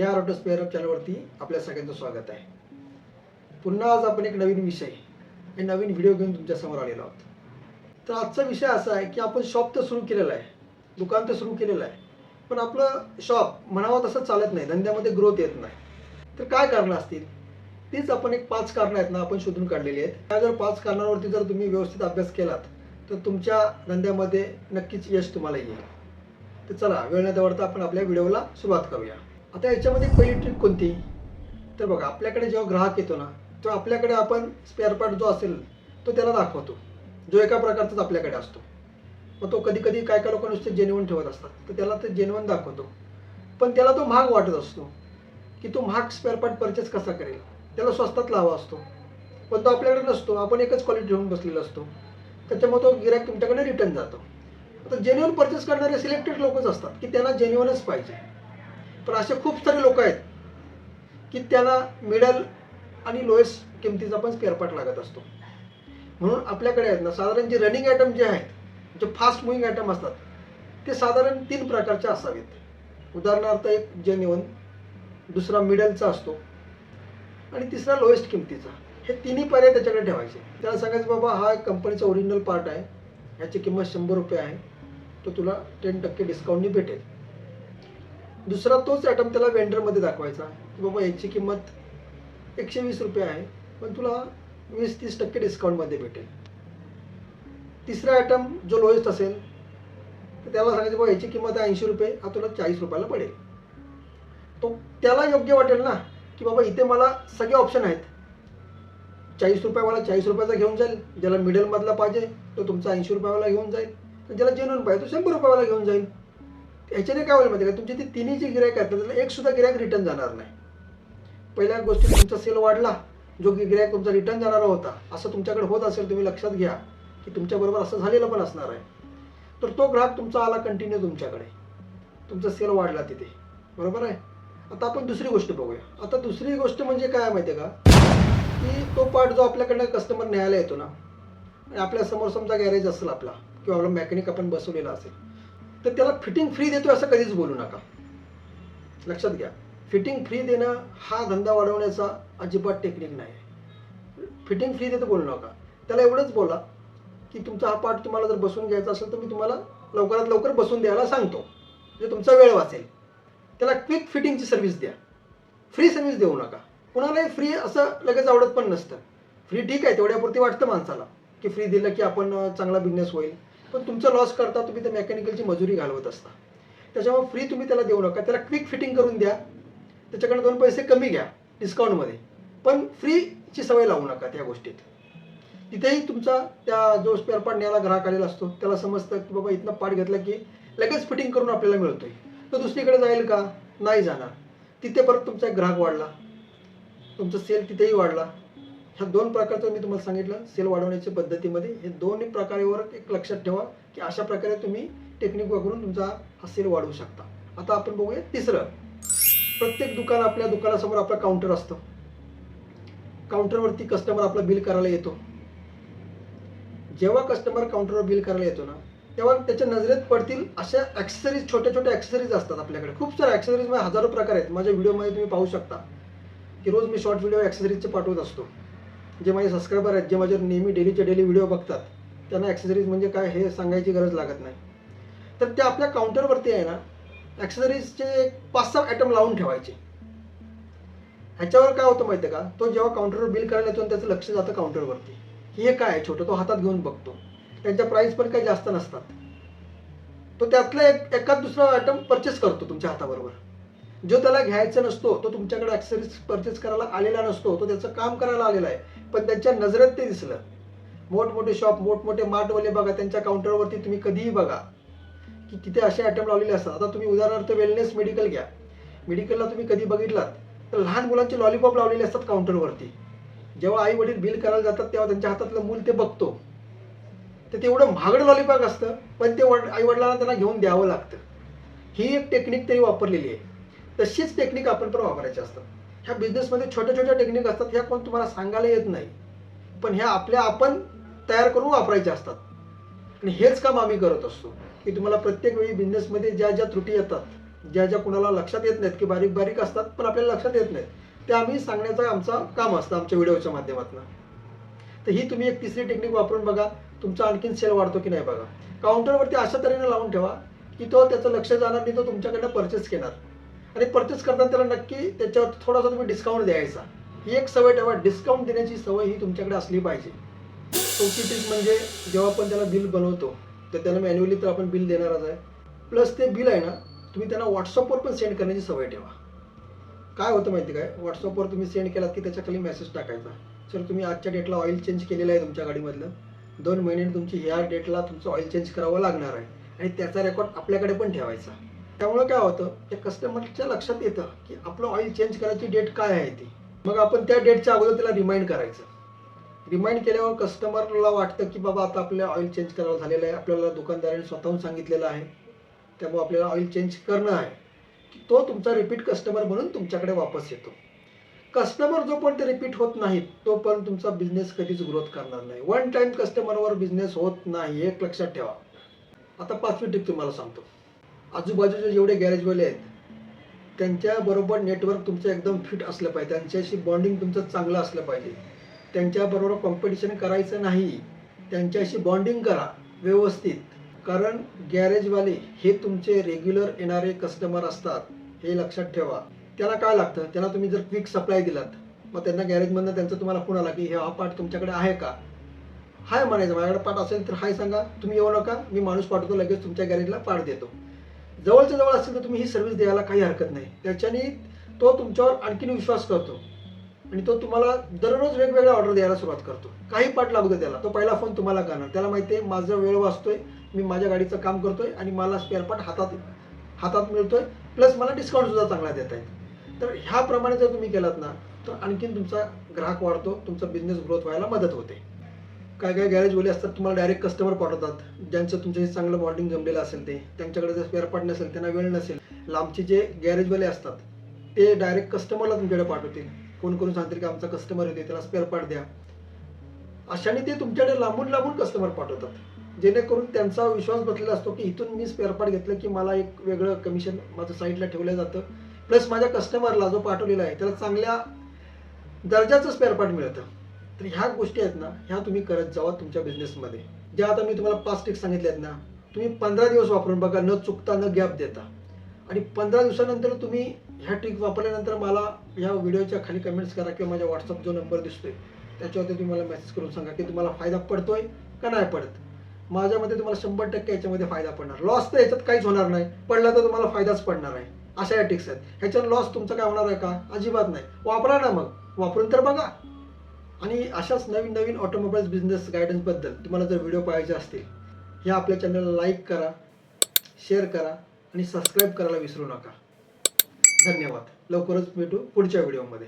या auto spare चॅनलवरती आपल्या सगळ्यांचं स्वागत आहे. पुन्हा आज आपण एक नवीन विषय हे नवीन व्हिडिओ घेऊन तुमच्यासमोर आलेलो आहोत. तर आजचा विषय असा आहे की आपण शॉप तर सुरू केलेला आहे दुकान तर सुरू केलेलं आहे पण आपलं शॉप म्हणावं तसं चालत नाही धंद्यामध्ये ग्रोथ येत नाही. तर काय कारणं असतील? तीच आपण एक पाच कारणं आहेत ना आपण शोधून काढलेली आहेत. त्या जर पाच कारणांवरती जर तुम्ही व्यवस्थित अभ्यास केलात तर तुमच्या धंद्यामध्ये नक्कीच यश तुम्हाला येईल. तर चला वेळ न दवडता आपण आपल्या व्हिडिओला सुरुवात करूया. आता याच्यामध्ये पहिली ट्रिक कोणती? तर बघा आपल्याकडे जेव्हा ग्राहक येतो ना तेव्हा आपल्याकडे आपण स्पेअर पार्ट जो असेल तो त्याला दाखवतो. जो एका प्रकारचाच आपल्याकडे असतो. मग तो कधी कधी काय काय लोक नुसते जेन्युन ठेवत असतात. तर त्याला ते जेन्युन दाखवतो. पण त्याला तो महाग वाटत असतो. की तो महाग स्पेअर पार्ट परचेस कसा करेल? त्याला स्वस्तात लावा असतो. पण तो आपल्याकडे नसतो. आपण एकच क्वालिटी ठेवून बसलेला असतो. त्याच्यामुळे तो गिरायक तुमच्याकडे रिटर्न जातो. आता जेन्युन परचेस करणारे सिलेक्टेड लोकच असतात की त्यांना जेन्युनच पाहिजे. पण असे खूप सारे लोक आहेत की त्याला मिडल आणि लोएस्ट किमतीचा पण स्पेअरपार्ट लागत असतो. म्हणून आपल्याकडे आहेत ना साधारण जे रनिंग आयटम जे आहेत जे फास्ट मुव्हिंग आयटम असतात ते साधारण तीन प्रकारचे असावेत. उदाहरणार्थ एक जेन्युअन दुसरा मिडलचा असतो आणि तिसरा लोएस्ट किमतीचा. हे तिन्ही पर्याय त्याच्याकडे ठेवायचे. त्याला सांगायचं बाबा हा एक कंपनीचा ओरिजिनल पार्ट आहे. ह्याची किंमत शंभर रुपये आहे. तो तुला टेन टक्के डिस्काउंटनी भेटेल. दुसरा तोच ॲटम त्याला वेंडरमध्ये दाखवायचा. की बाबा याची किंमत एकशे वीस रुपये आहे पण तुला वीस तीस टक्के डिस्काउंटमध्ये भेटेल. तिसरा आयटम जो लोएस्ट असेल तर त्याला सांगायचं बाबा याची किंमत आहे ऐंशी रुपये हा तुला चाळीस रुपयाला पडेल. तो त्याला योग्य वाटेल ना की बाबा इथे मला सगळे ऑप्शन आहेत. चाळीस रुपयावाला चाळीस रुपयाचा घेऊन जाईल ज्याला मिडलमधला पाहिजे तो तुमचा ऐंशी रुपयावाला घेऊन जाईल तर ज्याला जेन्युन पाहिजे तो शंभर रुपयावाला घेऊन जाईल. याच्याने काय होईल माहिती आहे का? तुमचे ते तिन्ही जे गिरायक आहेत ना, त्याला एक सुद्धा गिरायक रिटर्न जाणार नाही. पहिल्या गोष्टी तुमचा सेल वाढला जो की गिरायक तुमचा रिटर्न जाणारा होता असं तुमच्याकडे होत असेल तुम्ही लक्षात घ्या की तुमच्याबरोबर असं झालेलं पण असणार आहे. तर तो ग्राहक तुमचा आला कंटिन्यू तुमच्याकडे. तुमचा सेल वाढला तिथे. बरोबर आहे? आता आपण दुसरी गोष्ट बघूया. आता दुसरी गोष्ट म्हणजे काय माहिती आहे का? की तो पार्ट जो आपल्याकडनं कस्टमर न्यायला येतो ना आणि आपल्यासमोर समजा गॅरेज असेल आपला किंवा आपला मेकॅनिक आपण बसवलेला असेल तर त्याला फिटिंग फ्री देतो असं कधीच बोलू नका. लक्षात घ्या. फिटिंग फ्री देणं हा धंदा वाढवण्याचा अजिबात टेक्निक नाही. फिटिंग फ्री देतो बोलू नका. त्याला एवढंच बोला की तुमचा हा पार्ट तुम्हाला जर बसून घ्यायचा असेल तर मी तुम्हाला लवकरात लवकर बसून द्यायला सांगतो. म्हणजे तुमचा वेळ वाचेल. त्याला क्विक फिटिंगची सर्व्हिस द्या. फ्री सर्व्हिस देऊ नका. कुणालाही फ्री असं लगेच आवडत पण नसतं. फ्री ठीक आहे तेवढ्यापुरती वाटतं माणसाला. की फ्री दिलं की आपण चांगला बिझनेस होईल. पण तुमचा लॉस करता तुम्ही त्या मेकॅनिकलची मजुरी घालवत असता. त्याच्यामुळे फ्री तुम्ही त्याला देऊ नका. त्याला क्विक फिटिंग करून द्या. त्याच्याकडे दोन पैसे कमी घ्या डिस्काउंटमध्ये पण फ्रीची सवय लावू नका त्या गोष्टीत. तिथेही तुमचा त्या जो स्पेअर पार्ट न्यायला ग्राहक आलेला असतो त्याला समजतं की बाबा इथनं पार्ट घेतला की लगेच फिटिंग करून आपल्याला मिळतोय. तो दुसरीकडे जाईल का? नाही जाणार. तिथे परत तुमचा एक ग्राहक वाढला. तुमचा सेल तिथेही वाढला. ह्या दोन प्रकारचं मी तुम्हाला सांगितलं सेल वाढवण्याच्या पद्धतीमध्ये. हे दोन्ही प्रकारेवर एक लक्षात ठेवा की अशा प्रकारे तुम्ही टेक्निक वापरून तुमचा हा सेल वाढवू शकता. आता आपण बघूया तिसरं. प्रत्येक दुकान आपल्या दुकानासमोर आपलं काउंटर असतं. काउंटरवरती कस्टमर आपलं बिल करायला येतो. जेव्हा कस्टमर काउंटरवर बिल करायला येतो ना तेव्हा त्याच्या नजरेत पडतील अशा ॲक्सेसरीज छोट्या छोट्या ॲक्सेसरीज असतात आपल्याकडे. खूप साऱ्या ॲक्सेसरीजमध्ये म्हणजे हजारो प्रकार आहेत. माझ्या व्हिडिओमध्ये तुम्ही पाहू शकता की रोज मी शॉर्ट व्हिडिओ ॲक्सेसरीजचे पाठवत असतो. जे माझे सबस्क्रायबर आहेत जे माझे नेहमी डेलीचे डेली व्हिडिओ बघतात त्यांना ॲक्सेसरीज म्हणजे काय हे सांगायची गरज लागत नाही. तर ते आपल्या काउंटरवरती आहे ना ॲक्सेसरीजचे पाच सहा आयटम लावून ठेवायचे. ह्याच्यावर काय होतं माहिती आहे का? तो जेव्हा काउंटरवर बिल करायला येतो त्याचं लक्ष जातं काउंटरवरती की हे काय आहे? छोटं तो हातात घेऊन बघतो. त्यांच्या प्राईस पण काही जास्त नसतात. तो त्यातला एक एकाच दुसरा आयटम परचेस करतो तुमच्या हाताबरोबर. जो त्याला घ्यायचा नसतो तो तुमच्याकडे ॲक्सेसरीज परचेस करायला आलेला नसतो तो त्याचं काम करायला आलेला आहे. पण त्यांच्या नजरेत ते दिसलं. मोठमोठे शॉप मोठमोठे मार्टवाले बघा त्यांच्या काउंटरवरती तुम्ही कधीही बघा की तिथे असे आयटम लावलेले असतात. आता तुम्ही उदाहरणार्थ वेलनेस मेडिकल घ्या. मेडिकलला तुम्ही कधी बघितलात तर लहान मुलांचे लॉलीपॉप लावलेले असतात काउंटरवरती जेव्हा आई वडील बिल करायला जातात तेव्हा त्यांच्या हातातलं मूल ते बघतो. तर ते एवढं महागडं लॉलीपॉप असतं पण ते वड आई वडिलांना त्यांना घेऊन द्यावं लागतं. ही एक टेक्निक त्यांनी वापरलेली आहे. तशीच टेक्निक आपण पण वापरायची असतात. ह्या बिझनेसमध्ये छोट्या छोट्या टेक्निक असतात ह्या कोण तुम्हाला सांगायला येत नाही. पण ह्या आपल्या आपण तयार करून वापरायच्या असतात. आणि हेच काम आम्ही करत असतो की तुम्हाला प्रत्येक वेळी बिझनेसमध्ये ज्या ज्या त्रुटी येतात ज्या ज्या कुणाला लक्षात येत नाहीत की बारीक बारीक असतात पण आपल्याला लक्षात येत नाहीत त्या आम्ही सांगण्याचं आमचं काम असतं आमच्या व्हिडिओच्या माध्यमातून. तर ही तुम्ही एक तिसरी टेक्निक वापरून बघा तुमचा आणखीन सेल वाढतो की नाही बघा. काउंटरवरती अशा तऱ्हेने लावून ठेवा की तो त्याचं लक्ष जाणार नाही तो तुमच्याकडनं परचेस घेणार. आणि परचेस करताना त्याला नक्की त्याच्यावर थोडासा तुम्ही डिस्काउंट द्यायचा. ही एक सवय ठेवा. डिस्काउंट देण्याची सवय ही तुमच्याकडे असली पाहिजे. चौथी ट्रिक म्हणजे जेव्हा आपण त्याला बिल बनवतो तर त्याला मॅन्युअली तर आपण बिल देणारच आहे. प्लस ते बिल आहे ना तुम्ही त्यांना व्हॉट्सअपवर पण सेंड करण्याची सवय ठेवा. काय होतं माहिती काय व्हॉट्सअपवर तुम्ही सेंड केलात की त्याच्याखाली मेसेज टाकायचा. सर तुम्ही आजच्या डेटला ऑइल चेंज केलेलं आहे तुमच्या गाडीमधलं. दोन महिन्यांनी तुमची ह्या डेटला तुमचं ऑइल चेंज करावं लागणार आहे. आणि त्याचा रेकॉर्ड आपल्याकडे पण ठेवायचा. त्यामुळे काय होतं त्या कस्टमरच्या लक्षात येतं की आपलं ऑइल चेंज करायची डेट काय आहे ती. मग आपण त्या डेटच्या अगोदर त्याला रिमाइंड करायचं. रिमाइंड केल्यावर कस्टमरला वाटतं की बाबा आता आपल्या ऑइल चेंज करायला झालेलं आहे आपल्याला दुकानदाराने स्वतःहून सांगितलेलं आहे त्यामुळे आपल्याला ऑइल चेंज करणं आहे. की तो तुमचा रिपीट कस्टमर म्हणून तुमच्याकडे वापस येतो. कस्टमर जोपर्यंत रिपीट होत नाहीत तोपर्यंत तुमचा बिझनेस कधीच ग्रोथ करणार नाही. वन टाइम कस्टमरवर बिझनेस होत नाही एक लक्षात ठेवा. आता पाचवी टिप तुम्हाला सांगतो. आजूबाजूचे जेवढे गॅरेजवाले आहेत त्यांच्याबरोबर नेटवर्क तुमचं एकदम फिट असलं पाहिजे. त्यांच्याशी बॉन्डिंग तुमचं चांगलं असलं पाहिजे. त्यांच्याबरोबर कॉम्पिटिशन करायचं नाही. त्यांच्याशी बॉन्डिंग करा व्यवस्थित. कारण गॅरेजवाले हे तुमचे रेग्युलर येणारे कस्टमर असतात हे लक्षात ठेवा. त्याला काय लागतं? त्यांना तुम्ही जर क्विक सप्लाय दिलात मग त्यांना गॅरेजमधनं त्यांचा तुम्हाला फोन आला की हे हा पार्ट तुमच्याकडे आहे का? हाय म्हणायचं माझ्याकडे पार्ट असेल तर हाय सांगा. तुम्ही येऊ नका. मी माणूस पाठवतो लगेच तुमच्या गॅरेजला पार्ट देतो. जवळच्या जवळ असेल तर तुम्ही ही सर्व्हिस द्यायला काही हरकत नाही. त्याच्याने तो तुमच्यावर आणखीन विश्वास करतो. आणि तो तुम्हाला दररोज वेगवेगळ्या ऑर्डर द्यायला सुरुवात करतो. काही पाठ लागू दे त्याला. तो पहिला फोन तुम्हाला करणार. त्याला माहिती आहे माझा वेळ वाचतोय मी माझ्या गाडीचं काम करतोय आणि मला स्पेअर पार्ट हातात हातात मिळतोय. प्लस मला डिस्काउंट सुद्धा चांगला देत आहेत तर ह्याप्रमाणे जर तुम्ही केलात ना तर आणखीन तुमचा ग्राहक वाढतो तुमचा बिझनेस ग्रोथ व्हायला मदत होते. काय काय गॅरेजवाले असतात तुम्हाला डायरेक्ट कस्टमर पाठवतात. ज्यांचं तुमच्याशी चांगलं बॉन्डिंग जमलेलं असेल ते त्यांच्याकडे जर स्पेअर पार्ट नसेल त्यांना वेळ नसेल लांबचे जे गॅरेजवाले असतात ते डायरेक्ट कस्टमरला तुमच्याकडे पाठवतील. फोन करून सांगतील की आमचा कस्टमर येते त्याला स्पेअर पार्ट द्या. अशाने ते तुमच्याकडे लांबून लांबून कस्टमर पाठवतात. जेणेकरून त्यांचा विश्वास बसलेला असतो की इथून मी स्पेअर पार्ट घेतलं की मला एक वेगळं कमिशन माझं साईडला ठेवलं जातं. प्लस माझ्या कस्टमरला जो पाठवलेला आहे त्याला चांगल्या दर्जाचं स्पेअर पार्ट मिळतं. तर ह्या गोष्टी आहेत ना ह्या तुम्ही करत जावा तुमच्या बिझनेसमध्ये ज्या आता मी तुम्हाला पाच टिक्स सांगितले आहेत ना तुम्ही पंधरा दिवस वापरून बघा न चुकता न गॅप देता. आणि पंधरा दिवसानंतर तुम्ही ह्या ट्रिक वापरल्यानंतर मला ह्या व्हिडिओच्या खाली कमेंट्स करा किंवा माझ्या व्हॉट्सअप जो नंबर दिसतोय त्याच्यावरती तुम्ही मला मेसेज करून सांगा की तुम्हाला फायदा पडतोय का नाही पडत. माझ्या मते तुम्हाला शंभर टक्के याच्यामध्ये फायदा पडणार. लॉस तर याच्यात काहीच होणार नाही. पडला तर तुम्हाला फायदाच पडणार आहे. अशा या टिक्स आहेत. ह्याच्यात लॉस तुमचा काय होणार आहे का? अजिबात नाही. वापरा ना मग. वापरून तर बघा. आणि अशाच नवीन नवीन ऑटोमोबाईल्स बिझनेस गायडन्सबद्दल तुम्हाला जर व्हिडिओ पाहायचे असतील ह्या आपल्या चॅनलला लाईक करा शेअर करा आणि सबस्क्राईब करायला विसरू नका. धन्यवाद. लवकरच भेटू पुढच्या व्हिडिओमध्ये